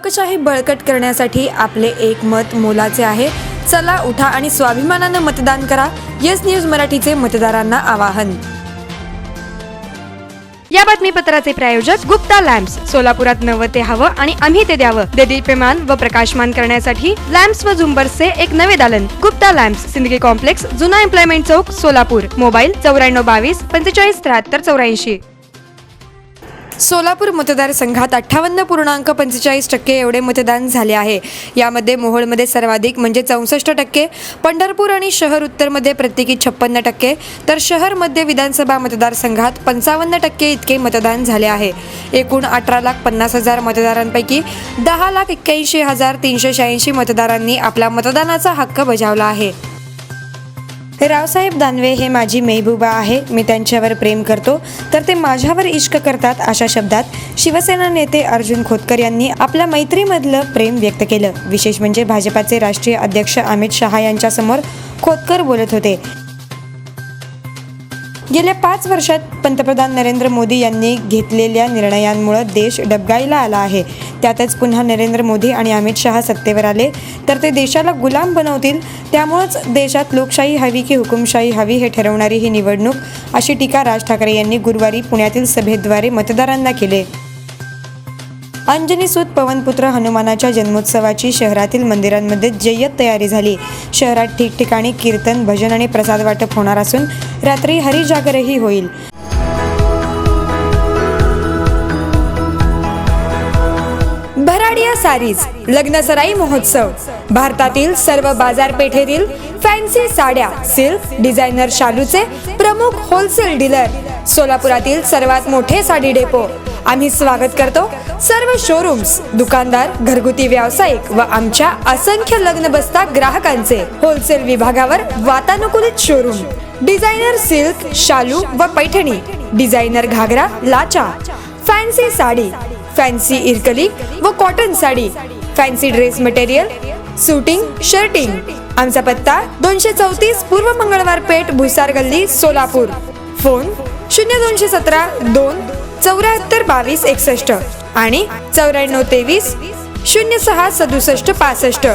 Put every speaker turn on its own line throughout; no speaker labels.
लोकशाही बळकट करण्यासाठी आपले एक मत मोलाचे आहे. चला उठा आणि स्वाभिमानानं मतदान करा. येस न्यूज मराठीचे मतदारांना आवाहन.
या बातमीपत्राचे प्रायोजक गुप्ता लॅम्प्स. सोलापुरात नवं ते हवं आणि आम्ही ते द्यावं. देदीप्यमान व प्रकाशमान करण्यासाठी लॅम्प्स व झुंबर्सचे एक नवे दालन. गुप्ता लॅम्प्स सिंदगी कॉम्प्लेक्स जुना एम्प्लॉयमेंट चौक सोलापूर. मोबाईल चौऱ्याण्णव बावीस पंचेचाळीस त्र्याहत्तर चौऱ्याऐंशी.
सोलापूर मतदारसंघात अठ्ठावन्न पूर्णांक पंचेचाळीस टक्के एवढे मतदान झाले आहे. यामध्ये मोहोळमध्ये सर्वाधिक म्हणजे चौसष्ट टक्के पंढरपूर आणि शहर उत्तरमध्ये प्रत्येकी छप्पन्न टक्के तर शहर मध्य विधानसभा मतदारसंघात पंचावन्न टक्के इतके मतदान झाले आहे. एकूण अठरा लाख पन्नास हजार मतदारांपैकी दहा लाख एक्क्याऐंशी हजार तीनशे शहाऐंशी मतदारांनी आपला मतदानाचा हक्क बजावला आहे. रावसाहेब दानवे हे माझी मेहबूबा आहे. मी त्यांच्यावर प्रेम करतो. तर ते माझ्यावर इश्क करतात अशा शब्दात शिवसेना नेते अर्जुन खोतकर यांनी आपल्या मैत्रीमधलं प्रेम व्यक्त केलं. विशेष म्हणजे भाजपाचे राष्ट्रीय अध्यक्ष अमित शहा यांच्यासमोर खोतकर बोलत होते. गेल्या पाच वर्षात पंतप्रधान नरेंद्र मोदी यांनी घेतलेल्या निर्णयांमुळे देश डबगाईला आला आहे. त्यातच पुन्हा नरेंद्र मोदी आणि अमित शहा सत्तेवर आले. तर ते देशाला गुलाम बनवतील. त्यामुळंच देशात लोकशाही हवी की हुकुमशाही हवी हे ठरवणारी ही निवडणूक अशी टीका राज ठाकरे यांनी गुरुवारी पुण्यातील सभेद्वारे मतदारांना केले. अंजनी सूत पवनपुत्र हनुमानाच्या जन्मोत्सवाची शहरातील मंदिरांमध्ये जय्यत तयारी झाली. शहरात ठिकठिकाणी कीर्तन भजन आणि प्रसाद वाटप होणार असून रात्री हरिजागरही होईल. सारीज लग्नसराई महोत्सव. भारतातील सर्व बाजारपेठेतील फॅन्सी साड्या सिल्क डिझायनर शालूचे प्रमुख होलसेल डीलर सोलापुरातील सर्वात मोठे साडी डेपो. आम्ही स्वागत करतो सर्व शोरूम्स दुकानदार घरगुती व्यावसायिक व आमच्या असंख्य लग्न बसता ग्राहकांचे होलसेल विभागावर वातानुकूलित शोरूम डिझायनर सिल्क शालू व पैठणी. डिझायनर घागरा लाचा. फॅन्सी साडी. फॅन्सी इरकली व cotton sari fancy dress material suiting shirting. आमचा पत्ता दोनशे चौतीस पूर्व मंगळवार पेठ भुसार गल्ली सोलापूर. फोन शून्य दोनशे सतरा दोन चौऱ्याहत्तर बावीस एकसष्ट आणि चौऱ्याण्णव तेवीस शून्य सहा सदुसष्ट पासष्ट.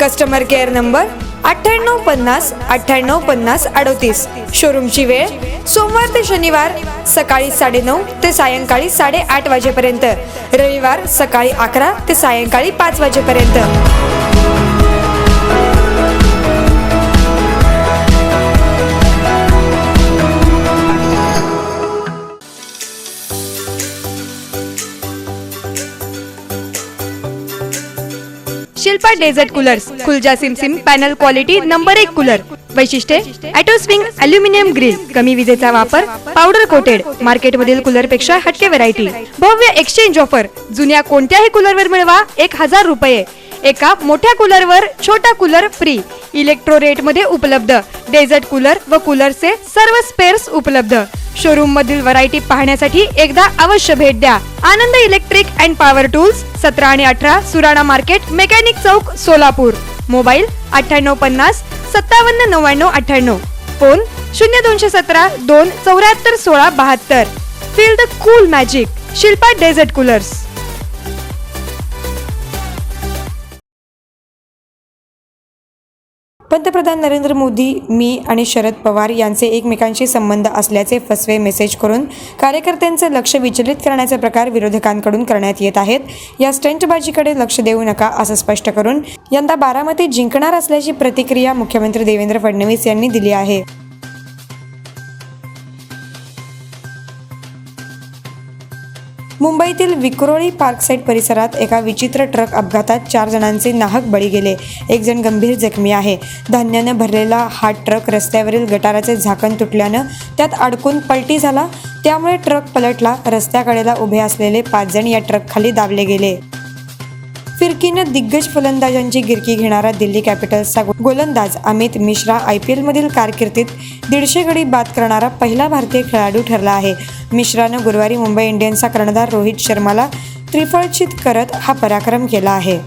कस्टमर केअर नंबर अठ्ठ्याण्णव पन्नास अठ्ठ्याण्णव पन्नास अडोतीस. शोरूमची वेळ सोमवार ते शनिवार सकाळी साडेनऊ ते सायंकाळी साडेआठ वाजेपर्यंत. रविवार सकाळी अकरा ते सायंकाळी पाच वाजेपर्यंत.
शिल्पा डेझर्ट कूलर्स खुलजा सिमसिम पॅनल क्वालिटी नंबर एक कूलर वैशिष्ट्ये ॲटोस्विंग अल्युमिनियम ग्रिल कमी विजेचा वापर पावडर कोटेड मार्केटमधील कूलरपेक्षा हटके व्हरायटी भव्य एक्सचेंज ऑफर जुन्या कोणत्याही कूलरवर मिळवा एक हजार रुपये. एका मोठ्या कूलरवर छोटा कूलर फ्री. इलेक्ट्रो रेटमध्ये उपलब्ध. डेझर्ट कूलर व कूलरचे सर्व स्पेअर्स उपलब्ध. शोरूम मधील व्हरायटी पाहण्यासाठी एकदा अवश्य भेट द्या. Anand electric and power tools सतरा आणि अठरा सुराणा मार्केट मेकॅनिक चौक सोलापूर. मोबाईल अठ्ठ्याण्णव पन्नास सत्तावन्न नव्याण्णव अठ्ठ्याण्णव. फोन शून्य दोनशे सतरा दोन चौऱ्याहत्तर सोळा बहात्तर. Feel the cool magic Shilpa desert coolers.
पंतप्रधान नरेंद्र मोदी मी आणि शरद पवार यांचे एकमेकांशी संबंध असल्याचे फसवे मेसेज करून कार्यकर्त्यांचं लक्ष विचलित करण्याचे प्रकार विरोधकांकडून करण्यात येत आहेत. या स्टंटबाजीकडे लक्ष देऊ नका असं स्पष्ट करून यंदा बारामती जिंकणार असल्याची प्रतिक्रिया मुख्यमंत्री देवेंद्र फडणवीस यांनी दिली आहे. मुंबईतील विक्रोळी पार्कसाईट परिसरात एका विचित्र ट्रक अपघातात चार जणांचे नाहक बळी गेले. एक जण गंभीर जखमी आहे. धान्यानं भरलेला हा ट्रक रस्त्यावरील गटाराचे झाकण तुटल्यानं त्यात अडकून पलटी झाला. त्यामुळे ट्रक पलटला. रस्त्याकडेला उभे असलेले पाच जण या ट्रकखाली दाबले गेले. फिरकीनं दिग्गज फलंदाजांची गिरकी घेणारा दिल्ली कॅपिटल्सचा गोलंदाज अमित मिश्रा आय पी एलमधील कारकिर्दीत दीडशे गडी बाद करणारा पहिला भारतीय खेळाडू ठरला आहे. मिश्रानं गुरुवारी मुंबई इंडियन्सचा कर्णधार रोहित शर्माला त्रिफळचित करत हा पराक्रम केला आहे.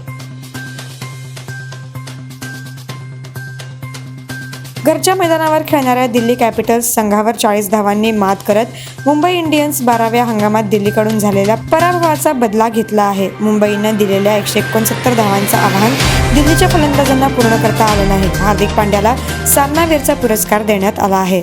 घरच्या मैदानावर खेळणाऱ्या दिल्ली कॅपिटल्स संघावर चाळीस धावांनी मात करत मुंबई इंडियन्स बाराव्या हंगामात दिल्लीकडून झालेल्या पराभवाचा बदला घेतला आहे. मुंबईनं दिलेल्या एकशे एकोणसत्तर धावांचं आव्हान दिल्लीच्या फलंदाजांना पूर्ण करता आलं नाही. हार्दिक पांड्याला सामनावीरचा पुरस्कार देण्यात आला आहे.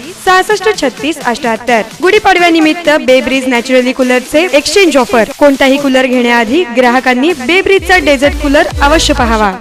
सहासष्ट छत्तीस अठ्याहत्तर. गुढीपाडव्यानिमित्त बेब्रिज नॅचरली कूलरचे एक्सचेंज ऑफर कोणताही कूलर घेण्याआधी ग्राहकांनी बेब्रिजचा डेझर्ट कूलर अवश्य पहावा.